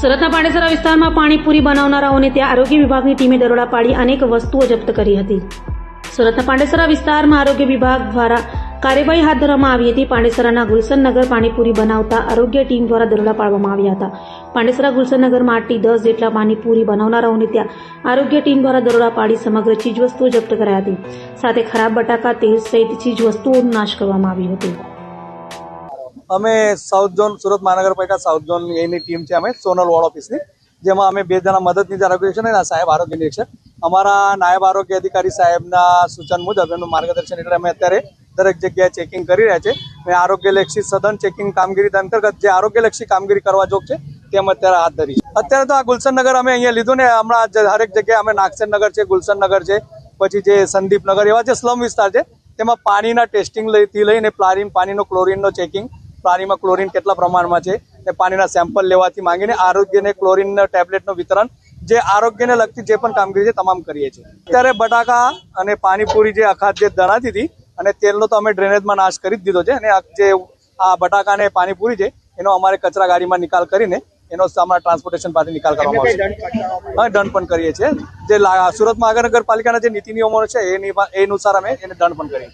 સુરતના પાંડેસરા વિસ્તારમાં પાણીપુરી બનાવનારાઓને ત્યાં આરોગ્ય વિભાગની ટીમે દરોડા પાડી અનેક વસ્તુઓ જપ્ત કરી હતી. સુરતના પાંડેસરા વિસ્તારમાં આરોગ્ય વિભાગ દ્વારા કાર્યવાહી હાથ ધરવામાં આવી હતી. પાંડેસરાના ગુલશનનગર પાણીપુરી બનાવતા આરોગ્ય ટીમ દ્વારા દરોડા પાડવામાં આવ્યા હતા. પાંડેસરા ગુલશનનગરમાં આઠથી દસ જેટલા પાણીપુરી બનાવનારાઓને ત્યાં આરોગ્ય ટીમ દ્વારા દરોડા પાડી સમગ્ર ચીજવસ્તુઓ જપ્ત કરાઈ હતી. સાથે ખરાબ બટાકા, તેલ સહિત ચીજવસ્તુઓનો નાશ કરવામાં આવ્યો હતો. અમે સાઉથ ઝોન સુરત મહાનગરપાલિકા સાઉથ ઝોન એની ટીમ છે અમે સોનલ વોર્ડ ઓફિસની જેમાં અમે બે જણા મદદની આરોગ્ય છે સાહેબ આરોગ્ય નિરીક્ષક. અમારા નાયબ આરોગ્ય અધિકારી સાહેબના સૂચન મુજબ એમનું માર્ગદર્શન એટલે અમે અત્યારે દરેક જગ્યાએ ચેકિંગ કરી રહ્યા છે. અને આરોગ્યલક્ષી સઘન ચેકિંગ કામગીરી અંતર્ગત જે આરોગ્યલક્ષી કામગીરી કરવા જોગ છે, તે અમે અત્યારે હાથ ધરી અત્યારે તો આ ગુલશનનગર અમે અહીંયા લીધું ને, હમણાં હરેક જગ્યાએ અમે નાગસેન નગર છે, ગુલશનનગર છે, પછી જે સંદીપનગર, એવા જે સ્લમ વિસ્તાર છે, તેમાં પાણીના ટેસ્ટિંગથી લઈને પ્લારીન, પાણીનો ક્લોરિનનો ચેકિંગ પાણીમાં ક્લોરિન કેટલા પ્રમાણમાં છે એ પાણીના સેમ્પલ લેવાથી માંગીને આરોગ્યને ક્લોરિન ટેબ્લેટનું વિતરણ, જે આરોગ્યને લગતી જે પણ કામગીરી છે, તમામ કરીએ છીએ. અત્યારે બટાકા અને પાણીપુરી જે અખાત જે દણાતી હતી અને તેલનો તો અમે ડ્રેનેજમાં નાશ કરી જ દીધો છે. અને આ જે આ બટાકા અને પાણીપુરી છે એનો અમારે કચરા ગાડીમાં નિકાલ કરીને એનો અમારા ટ્રાન્સપોર્ટેશન પાસે નિકાલ કરવામાં આવશે. હા દંડ પણ કરીએ છીએ. જે સુરત મહાનગરપાલિકાના જે નીતિ નિયમો છે એની એ અનુસાર અમે એને દંડ પણ કરીએ